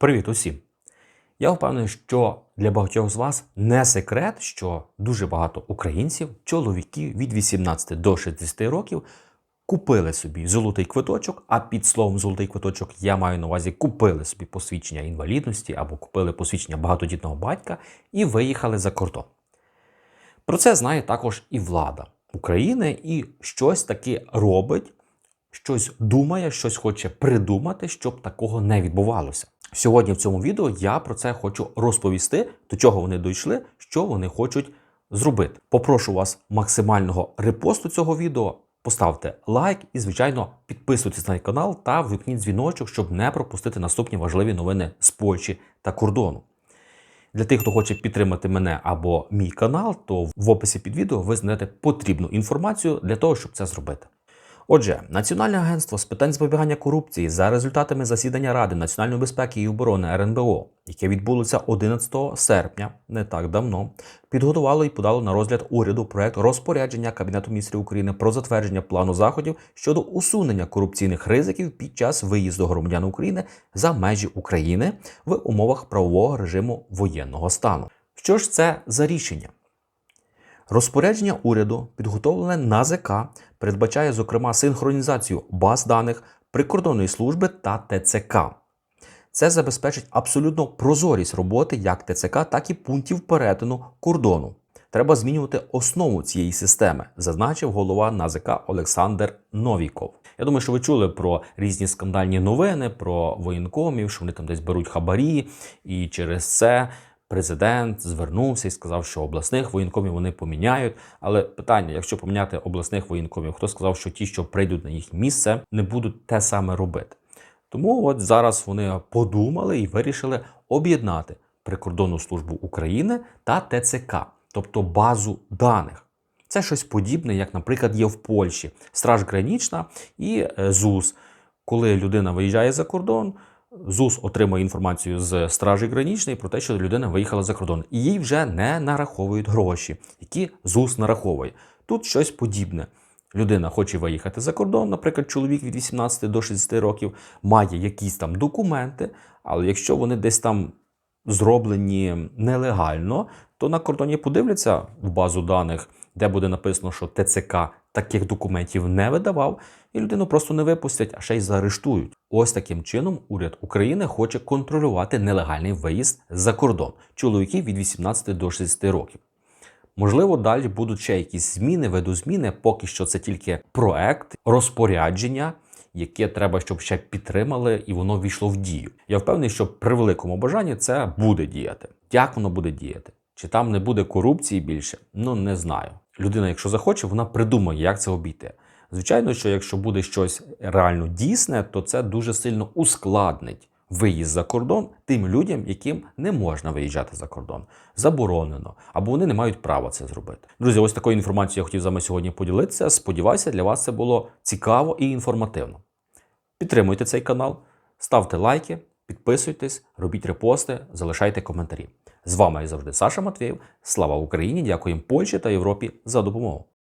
Привіт усім! Я впевнений, що для багатьох з вас не секрет, що дуже багато українців, чоловіків від 18 до 60 років купили собі золотий квиточок, а під словом золотий квиточок я маю на увазі купили собі посвідчення інвалідності або купили посвідчення багатодітного батька і виїхали за кордон. Про це знає також і влада України, і щось таке робить, щось думає, щось хоче придумати, щоб такого не відбувалося. Сьогодні в цьому відео я про це хочу розповісти, до чого вони дійшли, що вони хочуть зробити. Попрошу вас максимального репосту цього відео. Поставте лайк і, звичайно, підписуйтесь на канал та вимкніть дзвіночок, щоб не пропустити наступні важливі новини з Польщі та кордону. Для тих, хто хоче підтримати мене або мій канал, то в описі під відео ви знайдете потрібну інформацію для того, щоб це зробити. Отже, Національне агентство з питань запобігання корупції за результатами засідання Ради національної безпеки і оборони РНБО, яке відбулося 11 серпня, не так давно, підготувало і подало на розгляд уряду проект розпорядження Кабінету міністрів України про затвердження плану заходів щодо усунення корупційних ризиків під час виїзду громадян України за межі України в умовах правового режиму воєнного стану. Що ж це за рішення? Розпорядження уряду, підготовлене НАЗК, передбачає, зокрема, синхронізацію баз даних прикордонної служби та ТЦК. Це забезпечить абсолютно прозорість роботи як ТЦК, так і пунктів перетину кордону. Треба змінювати основу цієї системи, зазначив голова НАЗК Олександр Новіков. Я думаю, що ви чули про різні скандальні новини про воєнкомів, що вони там десь беруть хабарі, і через це президент звернувся і сказав, що обласних воєнкомів вони поміняють. Але питання: якщо поміняти обласних воєнкомів, хто сказав, що ті, що прийдуть на їх місце, не будуть те саме робити? Тому от зараз вони подумали і вирішили об'єднати прикордонну службу України та ТЦК, тобто базу даних. Це щось подібне, як, наприклад, є в Польщі Страж Гранічна і е, ЗУС. Коли людина виїжджає за кордон, ЗУС отримує інформацію з Стражі Гранічної про те, що людина виїхала за кордон, і їй вже не нараховують гроші, які ЗУС нараховує. Тут щось подібне. Людина хоче виїхати за кордон, наприклад, чоловік від 18 до 60 років має якісь там документи, але якщо вони десь там зроблені нелегально, то на кордоні подивляться в базу даних, де буде написано, що ТЦК таких документів не видавав, і людину просто не випустять, а ще й заарештують. Ось таким чином уряд України хоче контролювати нелегальний виїзд за кордон чоловіків від 18 до 60 років. Можливо, далі будуть ще якісь зміни, видозміни, поки що це тільки проект, розпорядження, яке треба, щоб ще підтримали, і воно війшло в дію. Я впевнений, що при великому бажанні це буде діяти. Як воно буде діяти? Чи там не буде корупції більше? Ну не знаю. Людина, якщо захоче, вона придумає, як це обійти. Звичайно, що якщо буде щось реально дійсне, то це дуже сильно ускладнить виїзд за кордон тим людям, яким не можна виїжджати за кордон. Заборонено, або вони не мають права це зробити. Друзі, ось такою інформацією я хотів з вами сьогодні поділитися. Сподіваюся, для вас це було цікаво і інформативно. Підтримуйте цей канал, ставте лайки, підписуйтесь, робіть репости, залишайте коментарі. З вами завжди Саша Матвєєв. Слава Україні! Дякуємо Польщі та Європі за допомогу.